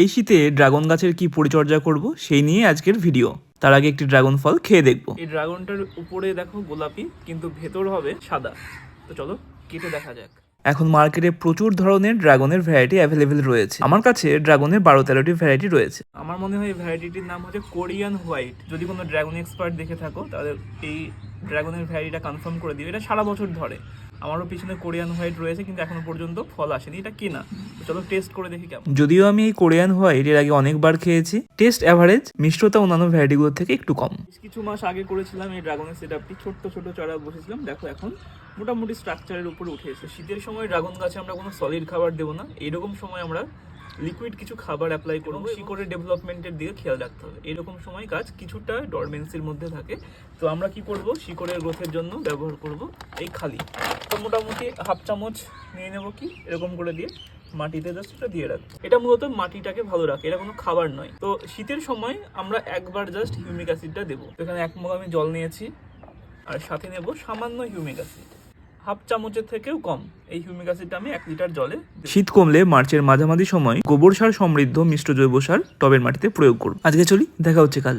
এই শীতে ড্রাগন গাছের কি পরিচর্যা করব সেই নিয়ে আজকের ভিডিও। তার আগে একটি ড্রাগন ফল খেয়ে দেখব। এই ড্রাগনটার উপরে দেখো গোলাপি কিন্তু ভেতর হবে সাদা। তো চলো কেটে দেখা যাক। এখন মার্কেটে প্রচুর ধরনের ড্রাগনের ভ্যারাইটি অ্যাভেলেবেল রয়েছে। আমার কাছে ড্রাগনের বারো তেরোটি ভ্যারাইটি রয়েছে। আমার মনে হয় এই ভ্যারাইটিটির নাম হচ্ছে কোরিয়ান হোয়াইট। যদি কোনো ড্রাগন এক্সপার্ট দেখে থাকো তাহলে এই ড্রাগনের ভ্যারাইটিটা কনফার্ম করে দিও। এটা সারা বছর ধরে। আমারও পিছনে কোরিয়ান হোয়াইট রয়েছে কিন্তু এখনও পর্যন্ত ফল আসেনি। এটা কেনা? চলো টেস্ট করে দেখি কেমন। যদিও আমি এই কোরিয়ান হোয়াইট এর আগে অনেকবার খেয়েছি টেস্ট অ্যাভারেজ মিষ্টতা অন্যান্য ভ্যারাইটিগুলোর থেকে একটু কম। কিছু মাস আগে করেছিলাম এই ড্রাগনের সেটআপটি ছোট্ট ছোট চারা বসেছিলাম। দেখো এখন মোটামুটি স্ট্রাকচারের উপরে উঠে এসেছে। শীতের সময় ড্রাগন গাছে আমরা কোনো সলিড খাবার দেবো না। এইরকম সময় আমরা লিকুইড কিছু খাবার অ্যাপ্লাই করব। শিকড়ের ডেভেলপমেন্টের দিকে খেয়াল রাখতে হবে। এরকম সময় গাছ কিছুটা ডরমেন্সির মধ্যে থাকে। তো আমরা কি করব? শিকড়ের গ্রোথের জন্য ব্যবহার করব এই খালি। তো মোটামুটি হাফ চামচ নিয়ে নেব কি? এরকম করে দিয়ে মাটিতে জাস্ট এটা দিয়ে রাখব। এটা মূলত মাটিটাকে ভালো রাখে, এটা কোনো খাবার নয়। তো শীতের সময় আমরা একবার জাস্ট হিউমিক অ্যাসিডটা দেবো। এখানে এক মগ আমি জল নিয়েছি, আর সাথে নেব সামান্য হিউমিক অ্যাসিড হাফ চামচের থেকেও কম, এই হিউমিক অ্যাসিডটা আমি এক লিটার জলে শীত কমলে মার্চের মাঝামাঝি সময় গোবর সার সমৃদ্ধ মিষ্ট জৈব সার টবের মাটিতে প্রয়োগ করব আজকে চলি, দেখা হচ্ছে কাল।